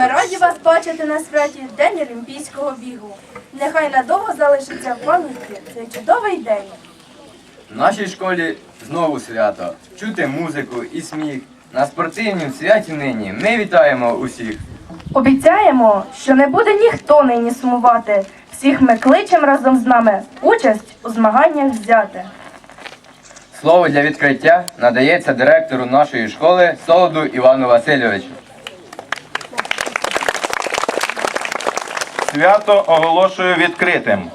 Ми раді вас бачити на святі День Олімпійського бігу. Нехай надовго залишиться в пам'яті цей чудовий день. В нашій школі знову свято. Чути музику і сміх. На спортивнім святі нині ми вітаємо усіх. Обіцяємо, що не буде ніхто нині сумувати. Всіх ми кличем разом з нами участь у змаганнях взяти. Слово для відкриття надається директору нашої школи Солоду Івану Васильовичу. Свято оголошую відкритим.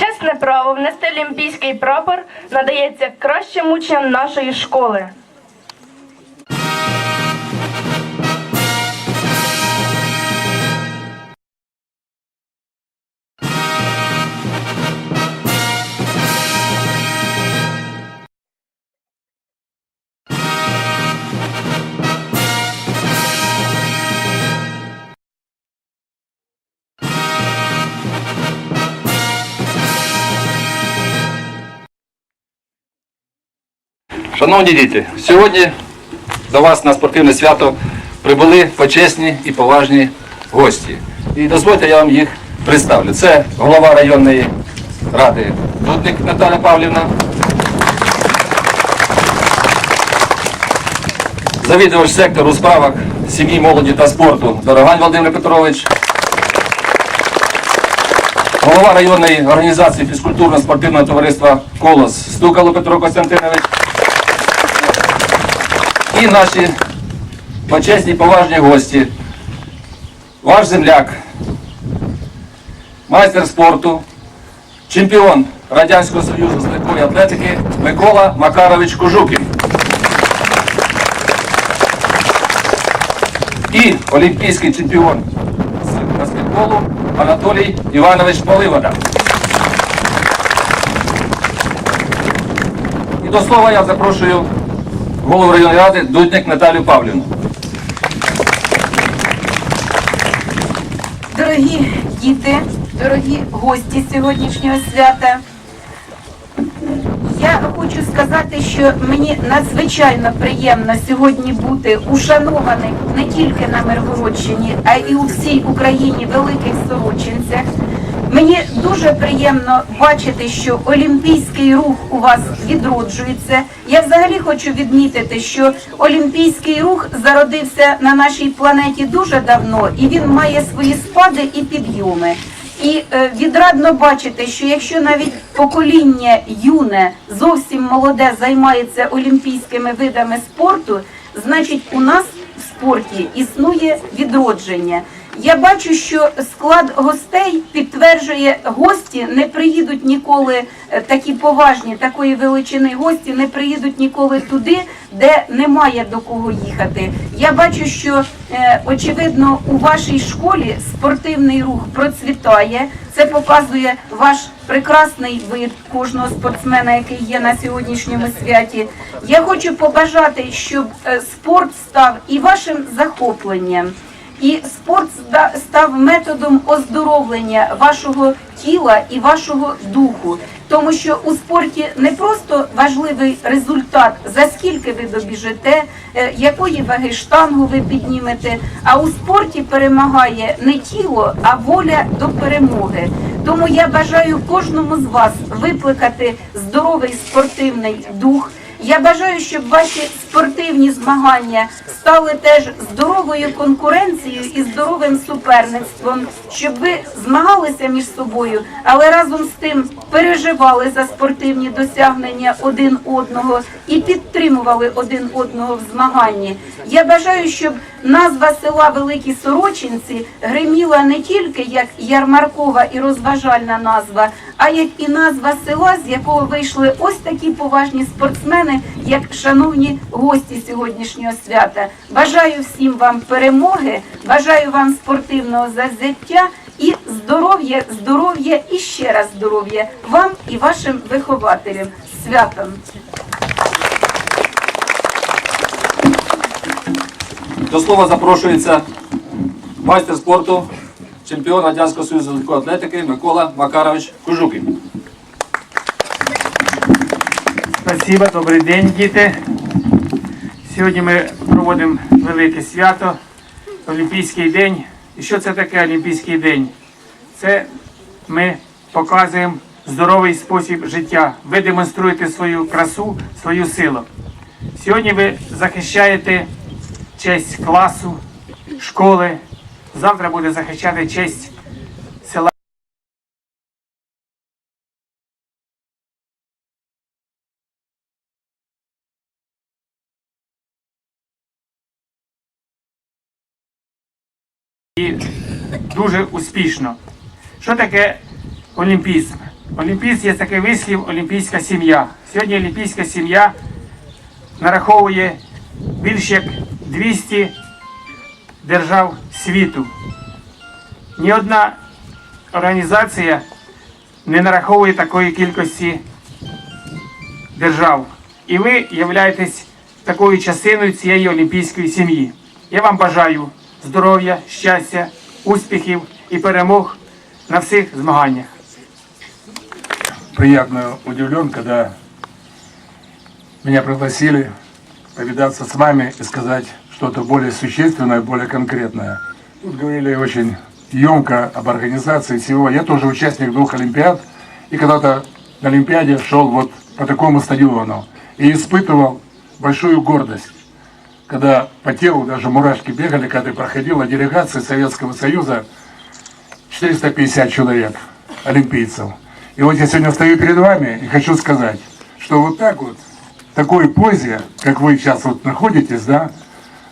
Почесне право внести олімпійський прапор надається кращим учням нашої школи. Шановні діти, сьогодні до вас на спортивне свято прибули почесні і поважні гості. І дозвольте, я вам їх представлю. Це голова районної ради Дудник Наталя Павлівна. Завідувач сектору у справах сім'ї, молоді та спорту Дорогань Володимир Петрович. Голова районної організації фізкультурно-спортивного товариства Колос Стукало Петро Костянтинович. І наші почесні поважні гості. Ваш земляк, майстер спорту, чемпіон Радянського Союзу з легкої атлетики Микола Макарович Кожукін. І олімпійський чемпіон з баскетболу Анатолій Іванович Поливода. І до слова я запрошую голову районної ради Дудник Наталію Павлівну. Дорогі діти, дорогі гості сьогоднішнього свята. Я хочу сказати, що мені надзвичайно приємно сьогодні бути ушанованим не тільки на Миргородщині, а й у всій Україні великих сорочинцях. Мені дуже приємно бачити, що олімпійський рух у вас відроджується. Я взагалі хочу відмітити, що олімпійський рух зародився на нашій планеті дуже давно, і він має свої спади і підйоми. І е, відрадно бачити, що якщо навіть покоління юне, зовсім молоде займається олімпійськими видами спорту, значить у нас в спорті існує відродження. Я бачу, що склад гостей підтверджує, гості не приїдуть ніколи е, такі поважні, такої величини гості не приїдуть ніколи туди, де немає до кого їхати. Я бачу, що е, очевидно у вашій школі спортивний рух процвітає. Це показує ваш прекрасний вид кожного спортсмена, який є на сьогоднішньому святі. Я хочу побажати, щоб е, спорт став і вашим захопленням. І спорт ста- став методом оздоровлення вашого тіла і вашого духу, тому що у спорті не просто важливий результат, за скільки ви добіжите, е, якої ваги штангу ви піднімете. А у спорті перемагає не тіло, а воля до перемоги. Тому я бажаю кожному з вас викликати здоровий спортивний дух. Я бажаю, щоб ваші спортивні змагання стали теж здоровою конкуренцією і здоровим суперництвом, щоб ви змагалися між собою, але разом з тим переживали за спортивні досягнення один одного і підтримували один одного в змаганні. Я бажаю, щоб назва села Великі Сорочинці гриміла не тільки як ярмаркова і розважальна назва, а як і назва села, з якого вийшли ось такі поважні спортсмени, як шановні гості сьогоднішнього свята. Бажаю всім вам перемоги, бажаю вам спортивного завзяття і здоров'я, здоров'я і ще раз здоров'я вам і вашим вихователям. Святом! До слова запрошується майстер спорту, чемпіон Радянського Союзу легкої атлетики Микола Макарович Кужукін. Спасибо, добрий день, діти. Сьогодні ми проводимо велике свято, Олімпійський день. І що це таке Олімпійський день? Це ми показуємо здоровий спосіб життя. Ви демонструєте свою красу, свою силу. Сьогодні ви захищаєте честь класу, школи. Завтра буде захищати честь села. і дуже успішно. Що таке олімпізм? Олімпізм є такий вислів олімпійська сім'я. Сьогодні олімпійська сім'я нараховує більш як 200 держав світу. Ні одна організація не нараховує такої кількості держав. І ви являєтесь такою частиною цієї олімпійської сім'ї. Я вам бажаю здоров'я, щастя, успіхів і перемог на всіх змаганнях. приятно удивлен, когда меня пригласили повидаться с вами и сказать что-то более существенное, более конкретное. Тут говорили очень емко об организации всего. Я тоже участник двух Олимпиад, и когда-то на Олимпиаде шел вот по такому стадиону и испытывал большую гордость, когда по телу даже мурашки бегали, когда проходила делегация Советского Союза, 450 человек, олимпийцев. И вот я сегодня стою перед вами и хочу сказать, что вот так вот, в такой позе, как вы сейчас вот находитесь, да,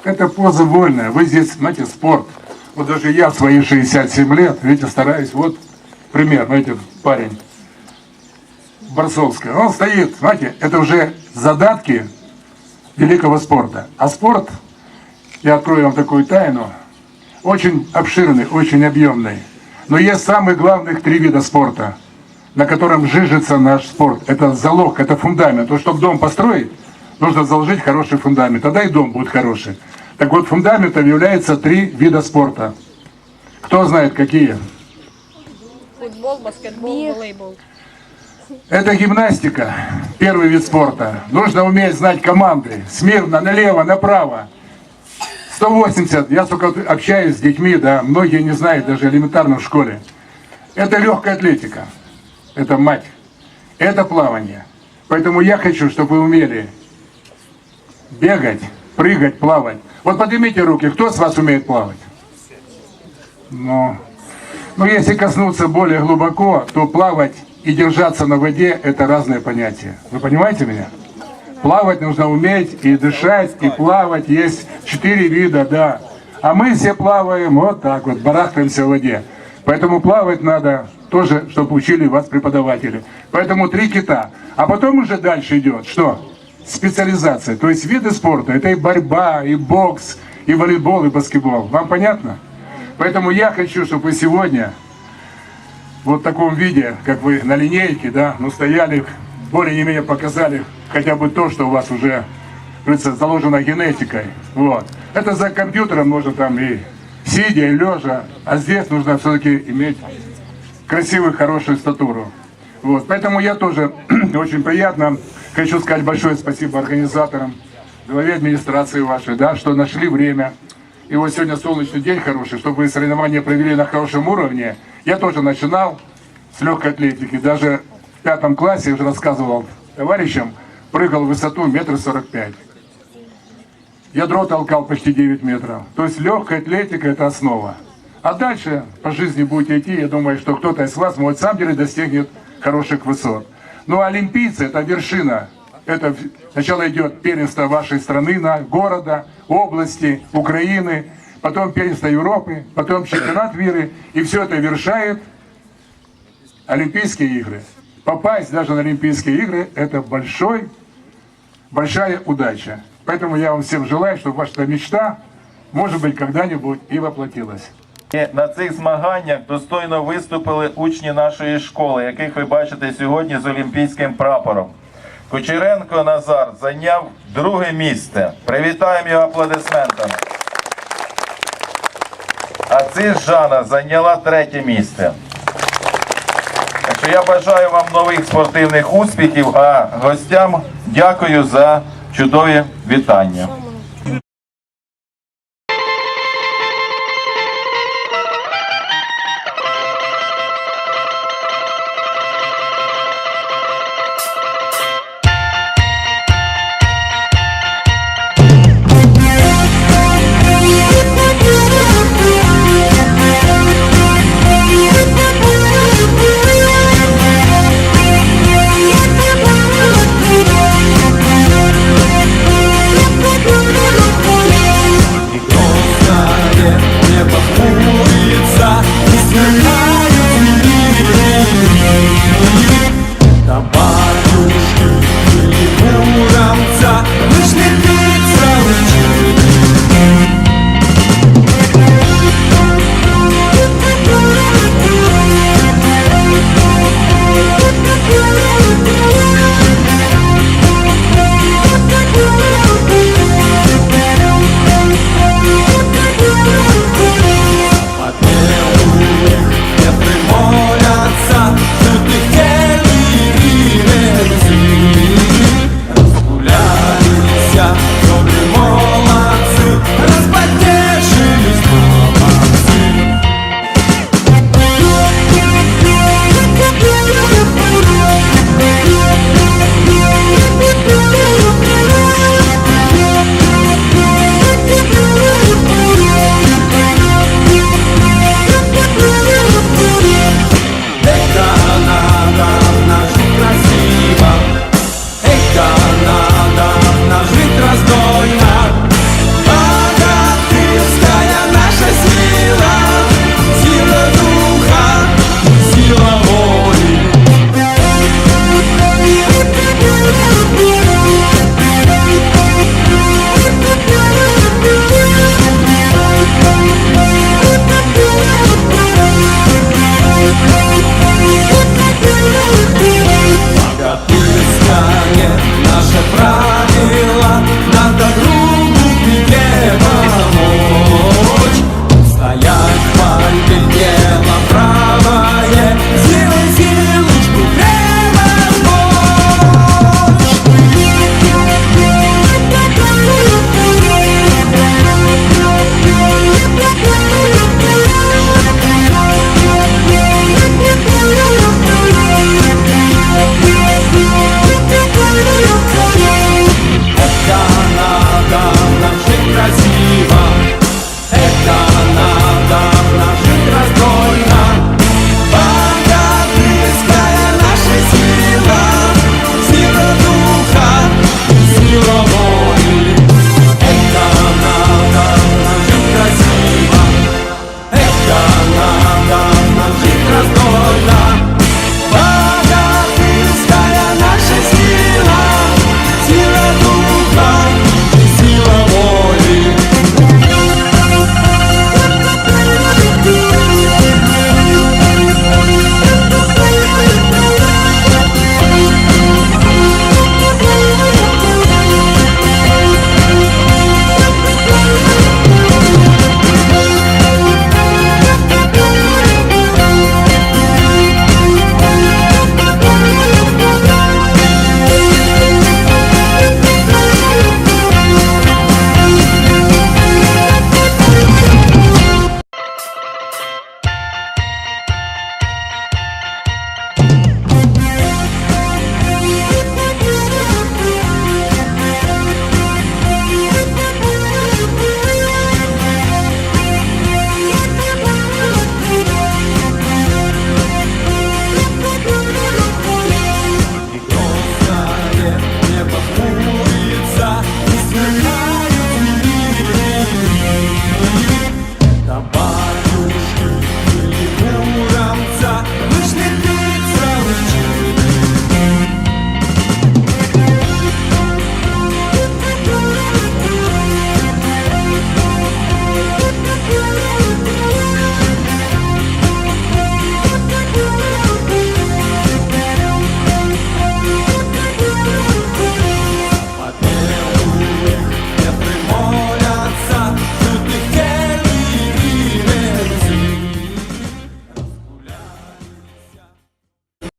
это поза вольная. Вы здесь, знаете, спорт. Вот даже я в свои 67 лет, видите, стараюсь, вот пример, знаете, парень, Барсовская, он стоит, знаете, это уже задатки великого спорта. А спорт, я открою вам такую тайну, очень обширный, очень объемный. Но есть самых главных три вида спорта, на котором жижится наш спорт. Это залог, это фундамент. То, чтобы дом построить, нужно заложить хороший фундамент. Тогда и дом будет хороший. Так вот, фундаментом является три вида спорта. Кто знает, какие? Футбол, баскетбол, волейбол. Это гимнастика, первый вид спорта. Нужно уметь знать команды. Смирно, налево, направо. 180, я столько общаюсь с детьми, да, многие не знают даже элементарно в школе. Это легкая атлетика, это мать, это плавание. Поэтому я хочу, чтобы вы умели бегать, прыгать, плавать. Вот поднимите руки, кто с вас умеет плавать? Ну, ну, если коснуться более глубоко, то плавать и держаться на воде – это разные понятия. Вы понимаете меня? Плавать нужно уметь и дышать, и плавать. Есть четыре вида, да. А мы все плаваем вот так вот, барахтаемся в воде. Поэтому плавать надо тоже, чтобы учили вас преподаватели. Поэтому три кита. А потом уже дальше идет что? Специализация. То есть виды спорта. Это и борьба, и бокс, и волейбол, и баскетбол. Вам понятно? Поэтому я хочу, чтобы вы сегодня вот в таком виде, как вы на линейке, да, ну стояли, более-менее показали хотя бы то, что у вас уже, говорится, заложено генетикой. Вот. Это за компьютером можно там и сидя, и лежа, а здесь нужно все-таки иметь красивую, хорошую статуру. Вот. Поэтому я тоже очень приятно хочу сказать большое спасибо организаторам, главе администрации вашей, да, что нашли время. И вот сегодня солнечный день хороший, чтобы вы соревнования провели на хорошем уровне. Я тоже начинал с легкой атлетики. Даже в пятом классе, я уже рассказывал товарищам, прыгал в высоту метр сорок пять. Ядро толкал почти 9 метров. То есть легкая атлетика – это основа. А дальше по жизни будете идти, я думаю, что кто-то из вас, может, сам деле достигнет хороших высот. Ну, а олимпийцы – это вершина. Это сначала идет первенство вашей страны, на города, области, Украины, потом первенство Европы, потом чемпионат мира. И все это вершает Олимпийские игры. Попасть даже на Олимпийские игры – это большой большая удача. Поэтому я вам всем желаю, чтобы ваша мечта, может быть, когда-нибудь и воплотилась. На цих змаганнях достойно виступили учні нашої школи, яких ви бачите сьогодні з олімпійським прапором. Кучеренко Назар зайняв друге місце. Привітаємо його аплодисментами. А ци Жанна зайняла третє місце. Я бажаю вам нових спортивних успіхів, а гостям дякую за чудові вітання.